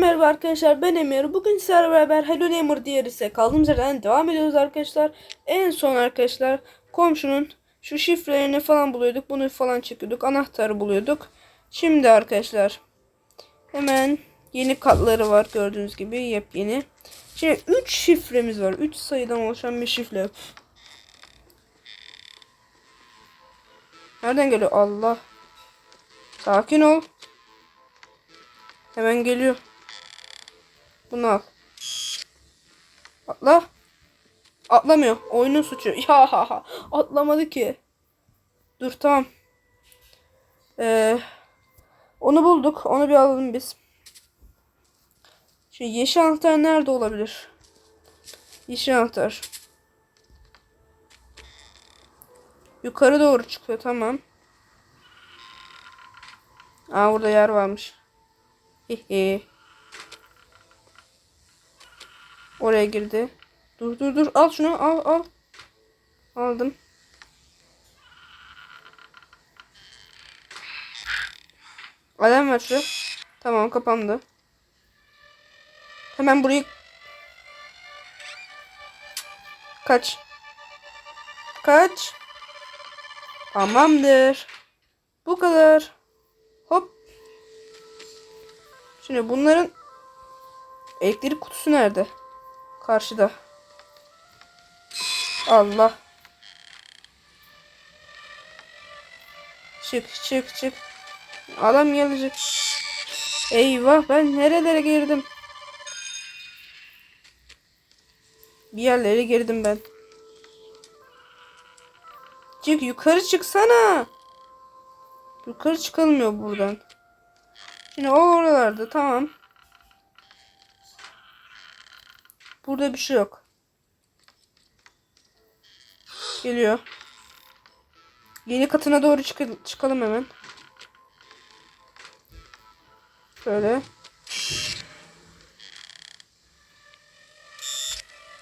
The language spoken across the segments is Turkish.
merhaba arkadaşlar ben Emir. Bugün sizlerle beraber Hello Neighbor diğer ise kaldığımız yerden devam ediyoruz arkadaşlar. En son arkadaşlar komşunun şu şifrelerini falan buluyorduk. Bunu falan çekiyorduk. Anahtarı buluyorduk. Şimdi arkadaşlar hemen yeni katları var gördüğünüz gibi yepyeni. Şimdi 3 şifremiz var. 3 sayıdan oluşan bir şifre. Nereden geliyor? Allah. Sakin ol. Hemen geliyor. Bunu al. Atla. Atlamıyor. Oyunun suçu. Ya ha ha. Atlamadı ki. Dur tamam. Ee, onu bulduk. Onu bir alalım biz. Şu yeşil anahtar nerede olabilir? Yeşil anahtar. Yukarı doğru çıkıyor. Tamam. Aa burada yer varmış. Hehe. Oraya girdi. Dur dur dur. Al şunu. Al al. Aldım. Alarm ver şu. Tamam kapandı. Hemen burayı Kaç. Kaç. Tamamdır. Bu kadar. Hop. Şimdi bunların elektrik kutusu nerede? Karşıda. Allah. Çık çık çık. Adam gelecek. Eyvah ben nerelere girdim? Bir yerlere girdim ben. Çık yukarı çıksana. Yukarı çıkılmıyor buradan. Şimdi o oralarda tamam. Burada bir şey yok. Geliyor. Yeni katına doğru çık çıkalım hemen. Şöyle.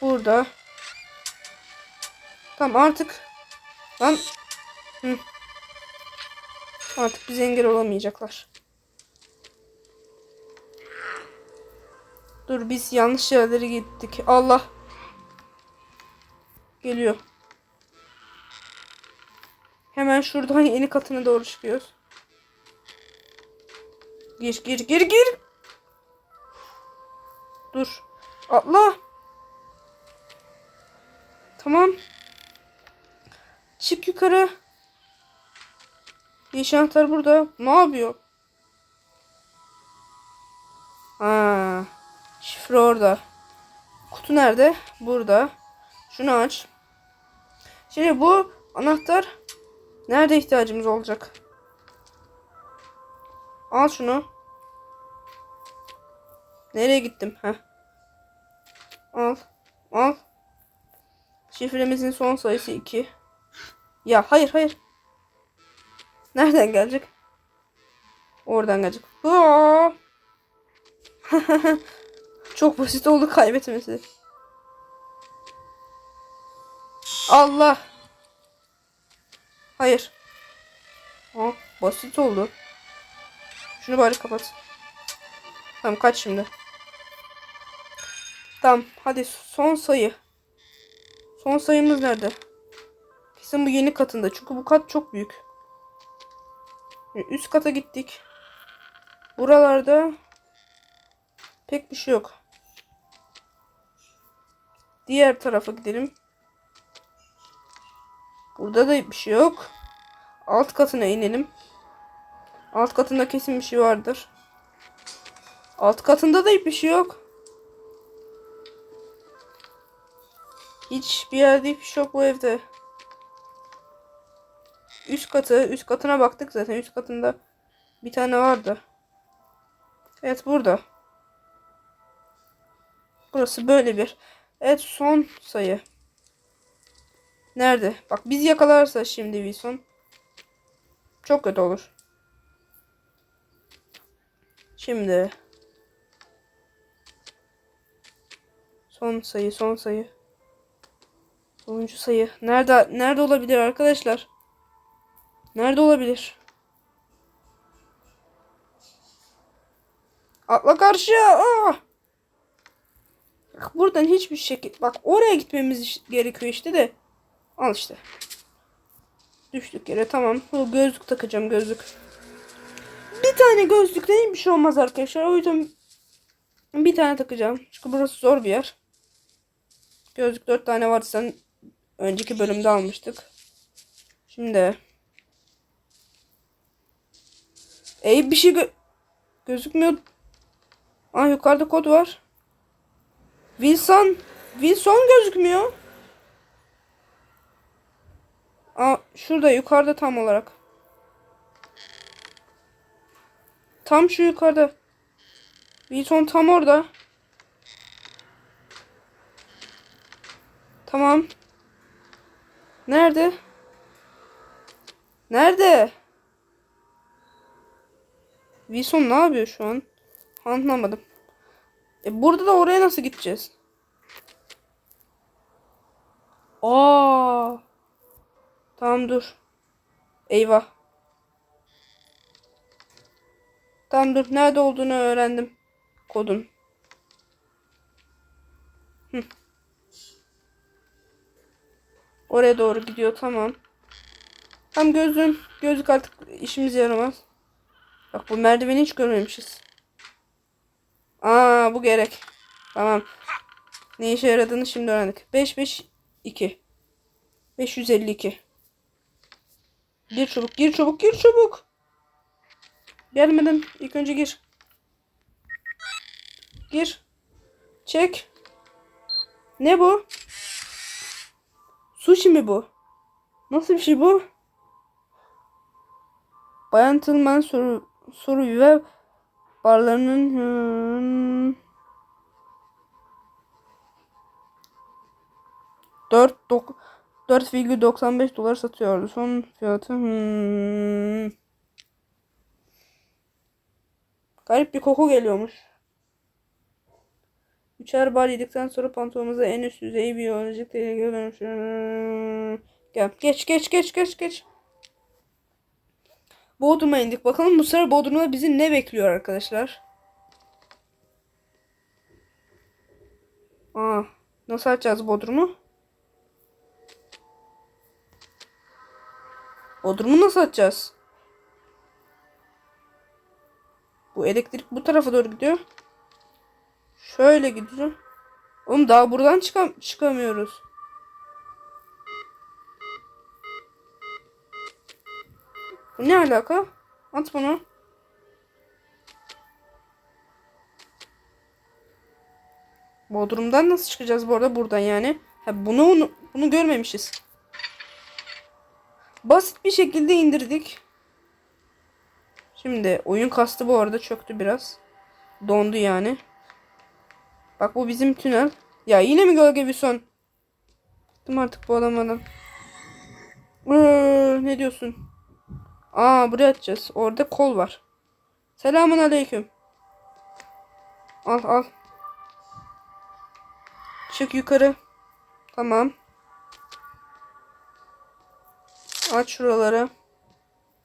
Burada. Tamam artık. Lan. Hı. Artık bize engel olamayacaklar. Dur biz yanlış yerlere gittik. Allah. Geliyor. Hemen şuradan yeni katına doğru çıkıyoruz. Gir gir gir gir. Dur. Atla. Tamam. Çık yukarı. Yeşil anahtar burada. Ne yapıyor? Ha. Şifre orada. Kutu nerede? Burada. Şunu aç. Şimdi bu anahtar nerede ihtiyacımız olacak? Al şunu. Nereye gittim? Heh. Al. Al. Şifremizin son sayısı 2. Ya hayır hayır. Nereden gelecek? Oradan gelecek. Çok basit oldu kaybetmesi. Allah. Hayır. Aa, basit oldu. Şunu bari kapat. Tamam kaç şimdi. Tamam hadi son sayı. Son sayımız nerede? Kesin bu yeni katında. Çünkü bu kat çok büyük. Üst kata gittik. Buralarda pek bir şey yok. Diğer tarafa gidelim. Burada da bir şey yok. Alt katına inelim. Alt katında kesin bir şey vardır. Alt katında da bir şey yok. Hiç bir yerde hiçbir şey yok bu evde. Üst katı, üst katına baktık zaten. Üst katında bir tane vardı. Evet burada. Burası böyle bir. Evet son sayı. Nerede? Bak biz yakalarsa şimdi Wilson. Çok kötü olur. Şimdi. Son sayı, son sayı. Sonuncu sayı. Nerede nerede olabilir arkadaşlar? Nerede olabilir? Atla karşıya. Aa! Buradan hiçbir şekil. Bak oraya gitmemiz gerekiyor işte de. Al işte. Düştük yere tamam. Bu gözlük takacağım gözlük. Bir tane gözlükten bir şey olmaz arkadaşlar. O yüzden bir tane takacağım. Çünkü burası zor bir yer. Gözlük dört tane vardı sen önceki bölümde almıştık. Şimdi Ey bir şey gö- gözükmüyor. Aa yukarıda kod var. Wilson Wilson gözükmüyor. Aa şurada yukarıda tam olarak. Tam şu yukarıda. Wilson tam orada. Tamam. Nerede? Nerede? Wilson ne yapıyor şu an? Anlamadım. E burada da oraya nasıl gideceğiz? Aa. Tamam dur. Eyvah. Tamam dur. Nerede olduğunu öğrendim. Kodun. Hı. Oraya doğru gidiyor. Tamam. Tam gözlüğüm. Gözlük artık işimize yaramaz. Bak bu merdiveni hiç görmemişiz. Aa bu gerek. Tamam. Ne işe yaradığını şimdi öğrendik. 5 5 2. 552. Gir çabuk, gir çabuk, gir çabuk. Gelmeden ilk önce gir. Gir. Çek. Ne bu? Sushi mi bu? Nasıl bir şey bu? Bayan Tılman soru, soru ve barlarının 4 dok- 4,95 dolar satıyordu. Son fiyatı hmm. Garip bir koku geliyormuş. Üçer bar yedikten sonra pantolonumuza en üst düzey biyolojik tehlike dönüşür. Gel geç geç geç geç geç. Bodrum'a indik. Bakalım bu sefer Bodrum'da bizi ne bekliyor arkadaşlar. Aa, nasıl açacağız Bodrum'u? Bodrum'u nasıl açacağız? Bu elektrik bu tarafa doğru gidiyor. Şöyle gidiyor. Oğlum daha buradan çıkam çıkamıyoruz. Bu ne alaka? At bunu. Bodrum'dan nasıl çıkacağız bu arada buradan yani? Ha, bunu bunu görmemişiz. Basit bir şekilde indirdik. Şimdi oyun kastı bu arada çöktü biraz. Dondu yani. Bak bu bizim tünel. Ya yine mi gölge bir son? Bıktım artık bu adamlardan. Ee, ne diyorsun? Aa buraya atacağız. Orada kol var. Selamun aleyküm. Al al. Çık yukarı. Tamam. Aç şuraları.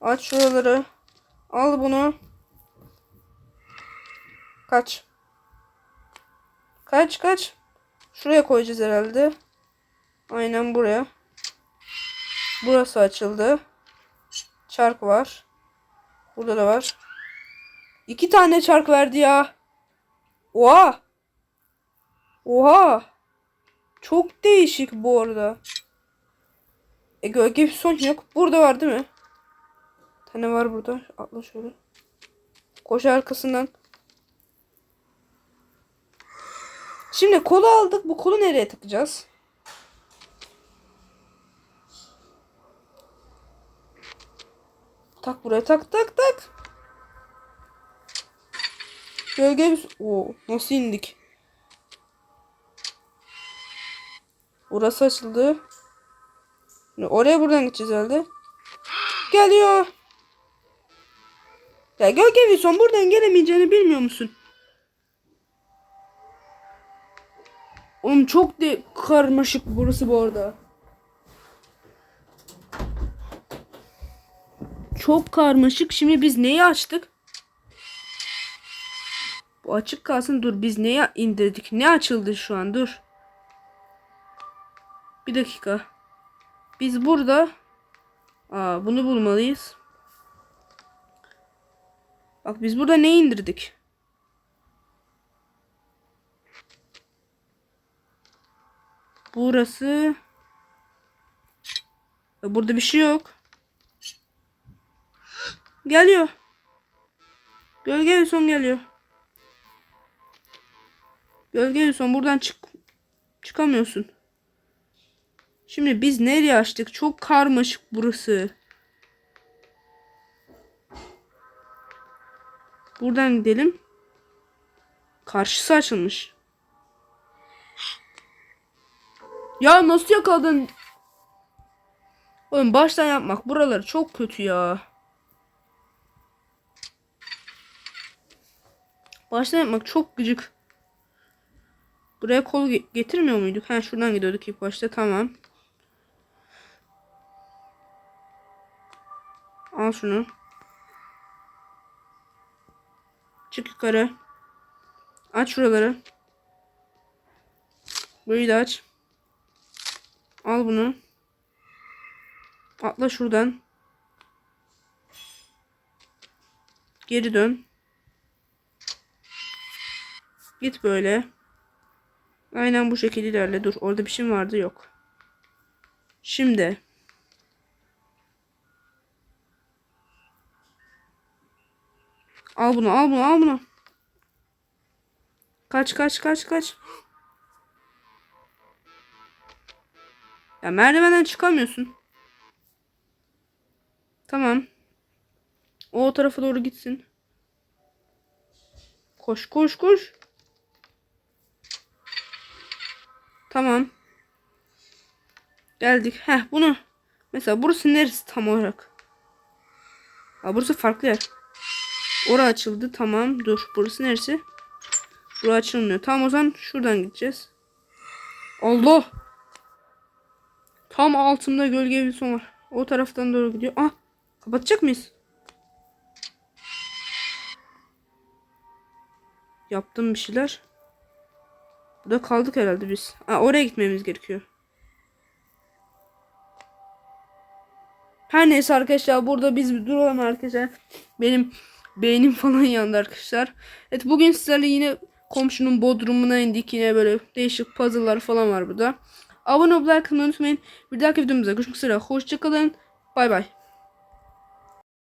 Aç şuraları. Al bunu. Kaç. Kaç kaç. Şuraya koyacağız herhalde. Aynen buraya. Burası açıldı. Çark var. Burada da var. İki tane çark verdi ya. Oha. Oha. Çok değişik bu arada. E gölge bir son yok. Burada var değil mi? Tane var burada. Atla şöyle. Koş arkasından. Şimdi kolu aldık. Bu kolu nereye takacağız? Tak buraya tak tak tak. Gölge bir... Oo, nasıl indik? Burası açıldı. Oraya buradan gideceğiz herhalde. Geliyor. Ya gölge Wilson buradan gelemeyeceğini bilmiyor musun? Oğlum çok de karmaşık burası bu arada. Çok karmaşık. Şimdi biz neyi açtık? O açık kalsın. Dur biz neye indirdik? Ne açıldı şu an? Dur. Bir dakika. Biz burada Aa, bunu bulmalıyız. Bak biz burada ne indirdik? Burası Burada bir şey yok. Geliyor. Gölge son geliyor. Gölge son buradan çık çıkamıyorsun. Şimdi biz nereye açtık? Çok karmaşık burası. Buradan gidelim. Karşısı açılmış. Ya nasıl yakaladın? Oğlum baştan yapmak buraları çok kötü ya. Baştan yapmak çok gıcık. Buraya kol ge- getirmiyor muyduk? Ha şuradan gidiyorduk ilk başta. Tamam. Al şunu. Çık yukarı. Aç şuraları. Burayı da aç. Al bunu. Atla şuradan. Geri dön. Git böyle. Aynen bu şekilde ilerle. Dur orada bir şey vardı? Yok. Şimdi. Al bunu al bunu al bunu. Kaç kaç kaç kaç. Ya merdivenden çıkamıyorsun. Tamam. O, o tarafa doğru gitsin. Koş koş koş. Tamam. Geldik. Heh bunu. Mesela burası neresi tam olarak? Aa, burası farklı yer. Ora açıldı. Tamam. Dur. Burası neresi? Bura açılmıyor. Tamam o zaman şuradan gideceğiz. Allah. Tam altımda gölge bir son var. O taraftan doğru gidiyor. Ah. Kapatacak mıyız? Yaptım bir şeyler. Burada kaldık herhalde biz. Aa, oraya gitmemiz gerekiyor. Her neyse arkadaşlar burada biz bir duralım arkadaşlar. Benim beynim falan yandı arkadaşlar. Evet bugün sizlerle yine komşunun bodrumuna indik. Yine böyle değişik puzzle'lar falan var burada. Abone olmayı unutmayın. Bir dahaki videomuzda görüşmek üzere. Hoşçakalın. Bay bay.